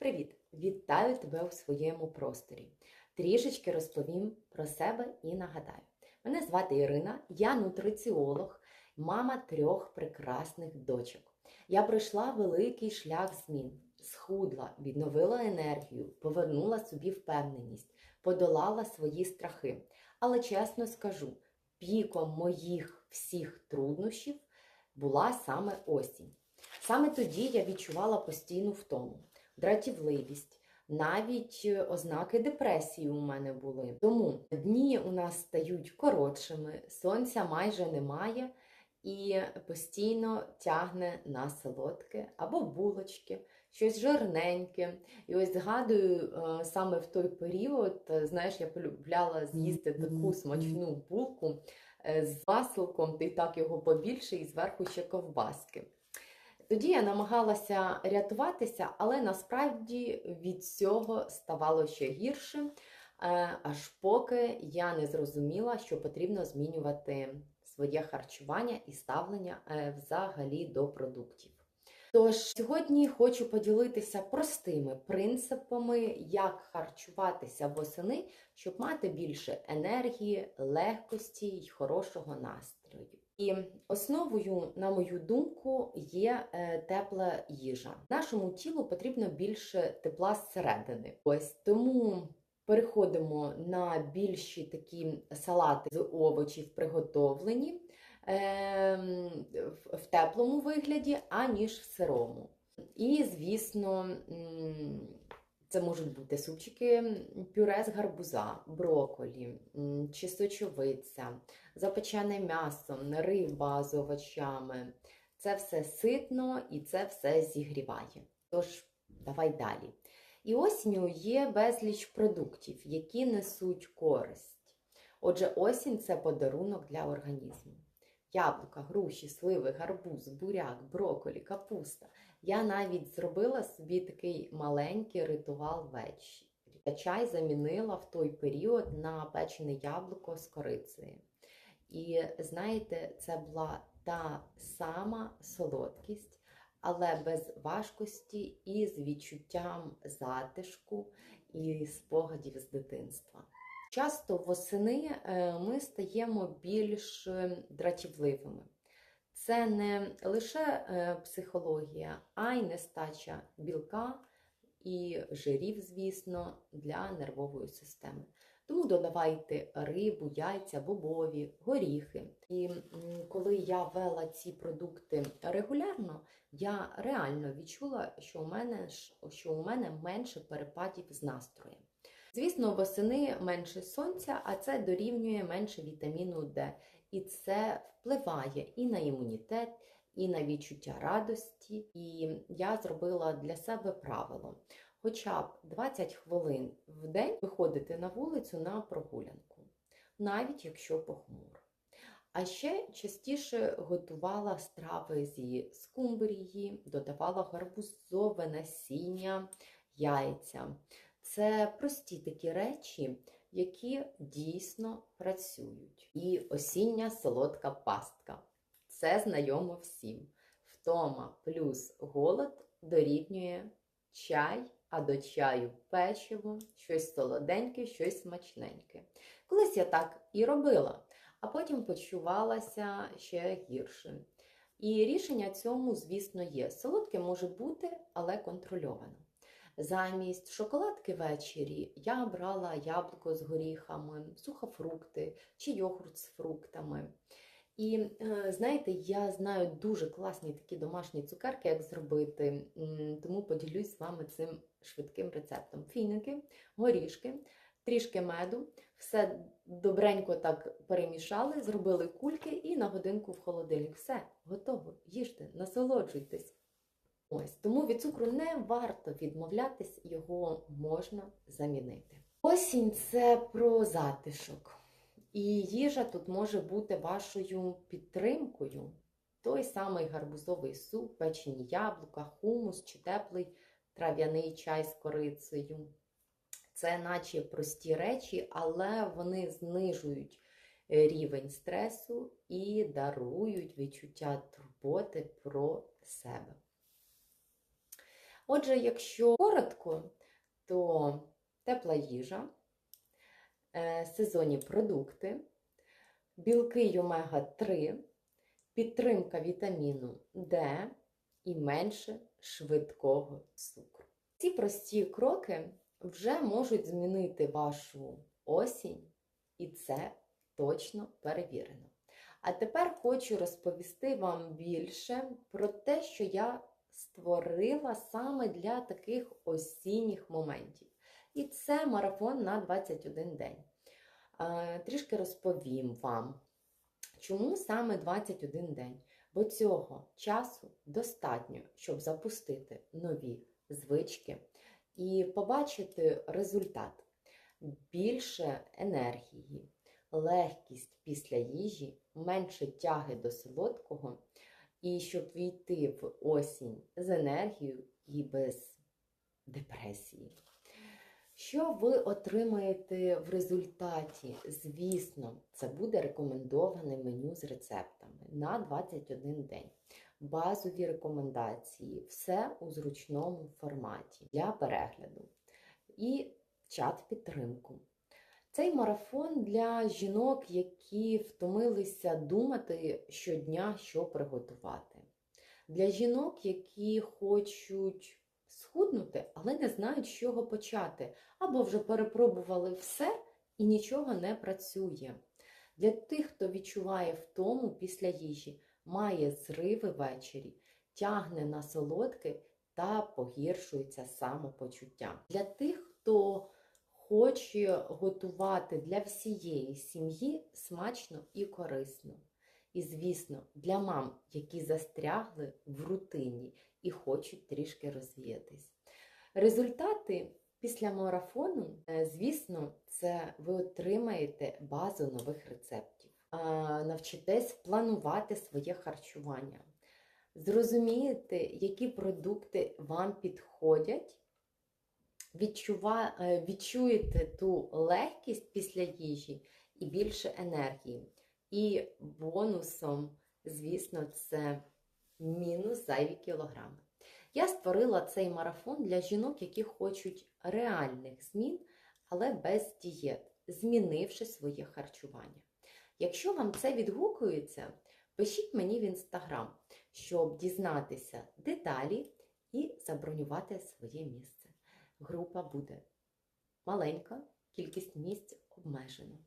Привіт! Вітаю тебе у своєму просторі. Трішечки розповім про себе і нагадаю. Мене звати Ірина, я нутриціолог, мама трьох прекрасних дочок. Я пройшла великий шлях змін, схудла, відновила енергію, повернула собі впевненість, подолала свої страхи. Але чесно скажу, піком моїх всіх труднощів була саме осінь. Саме тоді я відчувала постійну втому, дратівливість, навіть е, ознаки депресії у мене були. Тому дні у нас стають коротшими, сонця майже немає і постійно тягне на солодке або булочки, щось жирненьке. І ось згадую е, саме в той період, е, знаєш, я полюбляла з'їсти таку смачну булку з масликом, та й так його побільше, і зверху ще ковбаски. Тоді я намагалася рятуватися, але насправді від цього ставало ще гірше, е, аж поки я не зрозуміла, що потрібно змінювати своє харчування і ставлення е, взагалі до продуктів. Тож сьогодні хочу поділитися простими принципами, як харчуватися восени, щоб мати більше енергії, легкості й хорошого настрою. І основою, на мою думку, є е, тепла їжа. Нашому тілу потрібно більше тепла зсередини. Ось тому переходимо на більші такі салати з овочів, приготовлені е, в- теплому вигляді, аніж в сирому. І, звісно, це можуть бути супчики пюре з гарбуза, броколі чи сочовиця, запечене м'ясо, риба з овочами. Це все ситно і це все зігріває. Тож, давай далі. І осінню є безліч продуктів, які несуть користь. Отже, осінь це подарунок для організму. Яблука, груші, сливи, гарбуз, буряк, броколі, капуста. Я навіть зробила собі такий маленький ритуал ввечері. Я чай замінила в той період на печене яблуко з корицею. І знаєте, це була та сама солодкість, але без важкості і з відчуттям затишку і спогадів з дитинства. Часто восени е, ми стаємо більш е, дратівливими. Це не лише е, психологія, а й нестача білка і жирів, звісно, для нервової системи. Тому додавайте рибу, яйця, бобові, горіхи. І коли я вела ці продукти регулярно, я реально відчула, що у мене, що у мене менше перепадів з настроєм. Звісно, восени менше сонця, а це дорівнює менше вітаміну Д. І це впливає і на імунітет, і на відчуття радості. І я зробила для себе правило хоча б 20 хвилин в день виходити на вулицю на прогулянку, навіть якщо похмуро. А ще частіше готувала страви зі скумбрії, додавала гарбузове насіння, яйця. Це прості такі речі, які дійсно працюють. І осіння солодка пастка. Це знайомо всім. Втома плюс голод дорівнює чай, а до чаю печиво, щось солоденьке, щось смачненьке. Колись я так і робила, а потім почувалася ще гірше. І рішення цьому, звісно, є. Солодке може бути, але контрольовано. Замість шоколадки ввечері я брала яблуко з горіхами, сухофрукти чи йогурт з фруктами. І е, знаєте, я знаю дуже класні такі домашні цукерки, як зробити, тому поділюсь з вами цим швидким рецептом. Фіники, горішки, трішки меду, все добренько так перемішали, зробили кульки і на годинку в холодильник. Все, готово, їжте, насолоджуйтесь. Ось тому від цукру не варто відмовлятись, його можна замінити. Осінь це про затишок. І їжа тут може бути вашою підтримкою. Той самий гарбузовий суп, печені яблука, хумус чи теплий трав'яний чай з корицею. Це наче прості речі, але вони знижують е, рівень стресу і дарують відчуття турботи про себе. Отже, якщо коротко, то тепла їжа, е, сезонні продукти, білки й омега-3, підтримка вітаміну Д і менше швидкого цукру. Ці прості кроки вже можуть змінити вашу осінь, і це точно перевірено. А тепер хочу розповісти вам більше про те, що я створила саме для таких осінніх моментів. І це марафон на 21 день. Трішки розповім вам, чому саме 21 день. Бо цього часу достатньо, щоб запустити нові звички і побачити результат. Більше енергії, легкість після їжі, менше тяги до солодкого, і щоб війти в осінь з енергією і без депресії. Що ви отримаєте в результаті? Звісно, це буде рекомендоване меню з рецептами на 21 день. Базові рекомендації, все у зручному форматі для перегляду. І чат підтримку. Цей марафон для жінок, які втомилися думати щодня, що приготувати. Для жінок, які хочуть схуднути, але не знають, з чого почати, або вже перепробували все і нічого не працює. Для тих, хто відчуває втому після їжі, має зриви ввечері, тягне на солодке та погіршується самопочуття. Для тих, хто хоче готувати для всієї сім'ї смачно і корисно. І, звісно, для мам, які застрягли в рутині і хочуть трішки розвіятись. Результати після марафону, е, звісно, це ви отримаєте базу нових рецептів, навчитесь планувати своє харчування, зрозумієте, які продукти вам підходять, відчува... е, відчуєте ту легкість після їжі і більше енергії. І бонусом, звісно, це мінус зайві кілограми. Я створила цей марафон для жінок, які хочуть реальних змін, але без дієт, змінивши своє харчування. Якщо вам це відгукується, пишіть мені в інстаграм, щоб дізнатися деталі і забронювати своє місце. Група буде маленька, кількість місць обмежена.